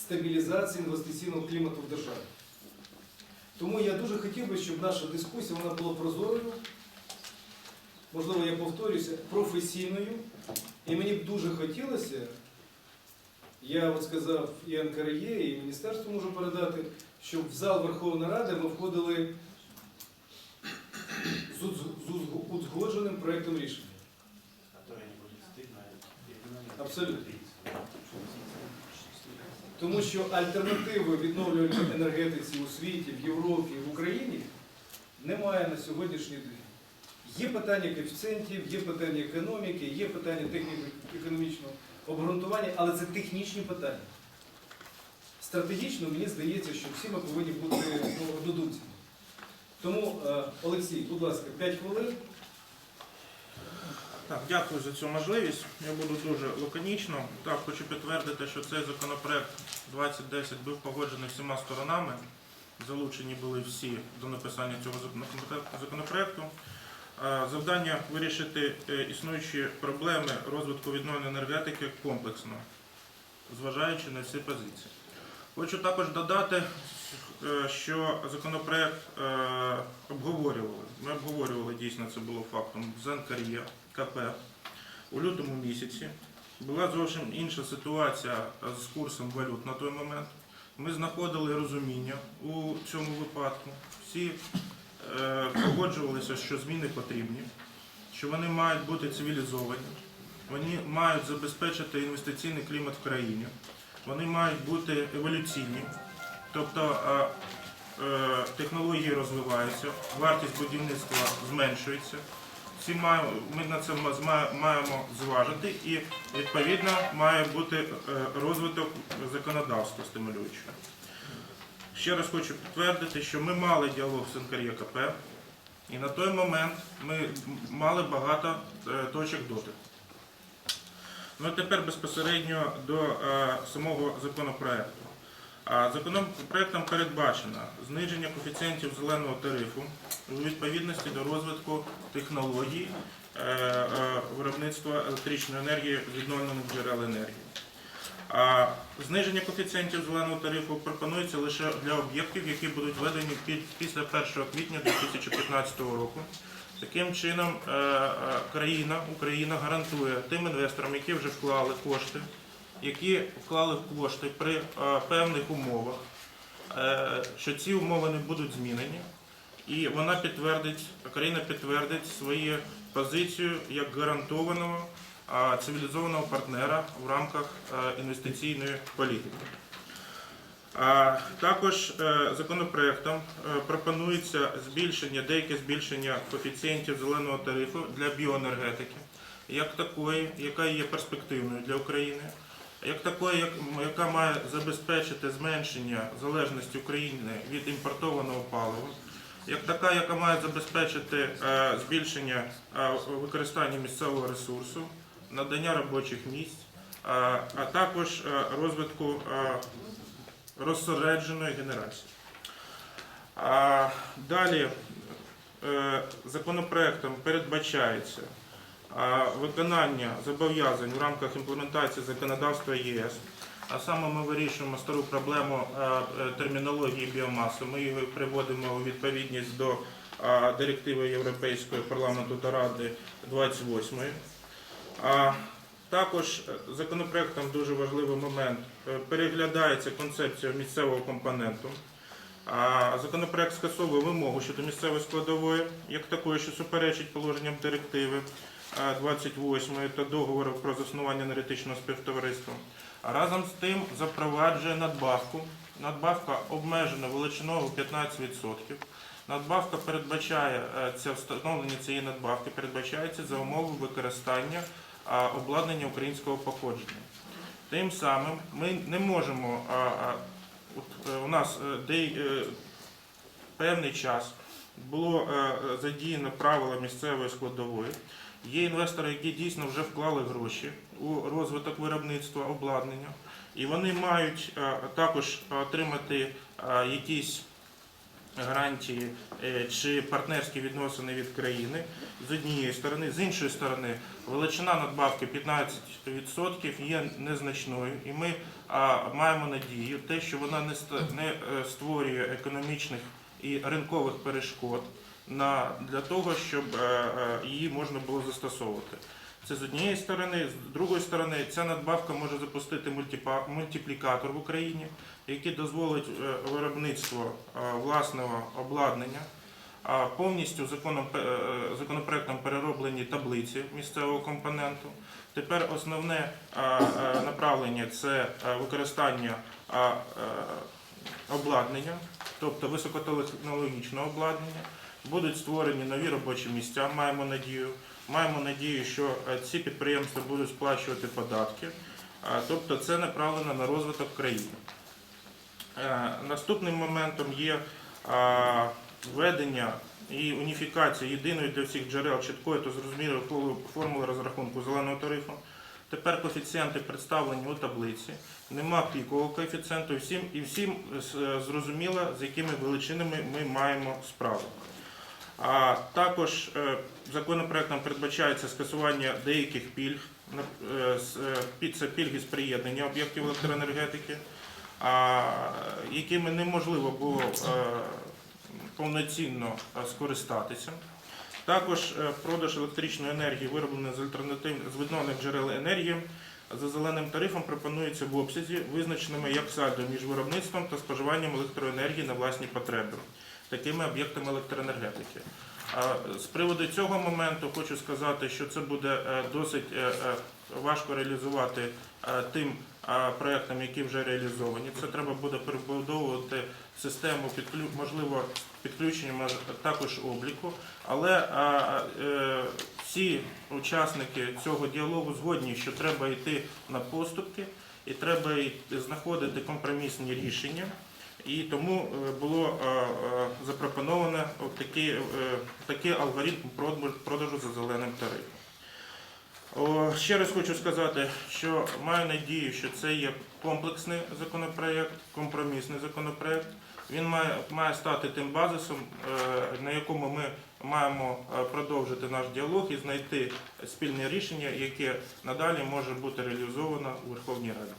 стабілізації інвестиційного клімату в державі. Тому я дуже хотів би, щоб наша дискусія вона була прозорою, можливо, я повторюся, професійною. І мені б дуже хотілося, я от сказав і НКРЄ, і міністерству можу передати, щоб в зал Верховної Ради ми входили з уз- з уз- узгодженим проєктом рішення. Абсолютно. Тому що альтернативи відновлювальній енергетиці у світі, в Європі, в Україні немає на сьогоднішній день. Є питання коефіцієнтів, є питання економіки, є питання техніко-економічного обґрунтування, але це технічні питання. Стратегічно мені здається, що всі ми повинні бути ну, однодумцями. Тому, е, Олексій, будь ласка, 5 хвилин. Так, дякую за цю можливість. Я буду дуже лаконічно. Так, хочу підтвердити, що цей законопроект 2010 був погоджений всіма сторонами. Залучені були всі до написання цього законопроекту- Завдання вирішити е, існуючі проблеми розвитку відновленої енергетики комплексно, зважаючи на всі позиції. Хочу також додати, е, що законопроект е, обговорювали. Ми обговорювали дійсно це було фактом з НКРЄ, КП у лютому місяці. Була зовсім інша ситуація з курсом валют на той момент. Ми знаходили розуміння у цьому випадку. Всі е, погоджувалися, що зміни потрібні, що вони мають бути цивілізовані, вони мають забезпечити інвестиційний клімат в країні, вони мають бути еволюційні, тобто е, е, технології розвиваються, вартість будівництва зменшується. Всі маємо, ми на це маємо зважити і відповідно має бути е, розвиток законодавства стимулюючого. Ще раз хочу підтвердити, що ми мали діалог з НКРЄКП, і на той момент ми мали багато е, точок дотику. Ну а тепер безпосередньо до е, самого законопроекту. Законопроектом передбачено зниження коефіцієнтів зеленого тарифу у відповідності до розвитку технологій е, е, виробництва електричної енергії з відновлених джерел енергії. А зниження коефіцієнтів зеленого тарифу пропонується лише для об'єктів, які будуть введені після 1 квітня 2015 року. Таким чином, е, країна, Україна гарантує тим інвесторам, які вже вклали кошти, які вклали кошти при е, певних умовах, е, що ці умови не будуть змінені, і вона підтвердить, країна підтвердить свою позицію як гарантованого цивілізованого партнера в рамках е, інвестиційної політики. Також законопроектом пропонується збільшення, деяке збільшення коефіцієнтів зеленого тарифу для біоенергетики, як такої, яка є перспективною для України, як такої, яка має забезпечити зменшення залежності України від імпортованого палива, як така, яка має забезпечити е, збільшення е, використання місцевого ресурсу, надання робочих місць, е, а також розвитку розсередженої генерації. Далі законопроектом передбачається виконання зобов'язань в рамках імплементації законодавства ЄС. А саме ми вирішуємо стару проблему е, е, термінології біомаси. Ми її приводимо у відповідність до директиви Європейської парламенту та Ради 28. А також законопроектом дуже важливий момент е, переглядається концепція місцевого компоненту. Законопроект скасовує вимогу щодо місцевої складової, як такої, що суперечить положенням директиви 28 та договору про заснування енергетичного співтовариства. Разом з тим запроваджує надбавку. Надбавка обмежена величиною 15%. Надбавка передбачає це встановлення цієї надбавки передбачається за умови використання обладнання українського походження. Тим самим ми не можемо. е, у нас е, е, певний час було задіяно правила місцевої складової. Є інвестори, які дійсно вже вклали гроші у розвиток виробництва обладнання, і вони мають е, також отримати е, якісь гарантії е, чи партнерські відносини від країни з однієї сторони, з іншої сторони, величина надбавки 15% є незначною, і ми маємо надію, те, що вона не створює економічних і ринкових перешкод на для того, щоб е, е, її можна було застосовувати. Це з однієї сторони, з другої сторони, ця надбавка може запустити мультиплікатор в Україні, який дозволить е, виробництво власного обладнання. Повністю законопроектом перероблені таблиці місцевого компоненту. Тепер основне направлення це використання обладнання, тобто високотехнологічного обладнання. Будуть створені нові робочі місця, маємо надію. Маємо надію, що е, ці підприємства будуть сплачувати податки. Тобто це направлено на розвиток країни. Е, Наступним моментом є введення і уніфікація єдиної для всіх джерел чіткої та зрозумілої формули розрахунку зеленого тарифу. Тепер коефіцієнти представлені у таблиці. Нема пікового коефіцієнту, всім, і всім е, зрозуміло, з якими величинами ми маємо справу. А також е, законопроектом передбачається скасування деяких пільг, е, е, це пільги з приєднання об'єктів електроенергетики, якими неможливо було повноцінно скористатися. Також продаж електричної енергії, виробленої з альтернатив з відновлених джерел енергії, за зеленим тарифом пропонується в обсязі, визначеними як сальдо між виробництвом та споживанням електроенергії на власні потреби, такими об'єктами електроенергетики. З приводу цього моменту хочу сказати, що це буде е, досить е, е, важко реалізувати тим проектам, які вже реалізовані. Це треба буде перебудовувати систему можливо підключенням е, також обліку, але всі учасники цього діалогу згодні, що треба йти на поступки і треба знаходити компромісні рішення. І тому е, було е, е, запропоновано такий, такий алгоритм продажу- за зеленим тарифом. Ще раз хочу сказати, що маю надію, що це є комплексний законопроект, компромісний законопроект. Він має, має стати тим базисом, на якому ми маємо продовжити наш діалог і знайти спільне рішення, яке надалі може бути реалізовано у Верховній Раді.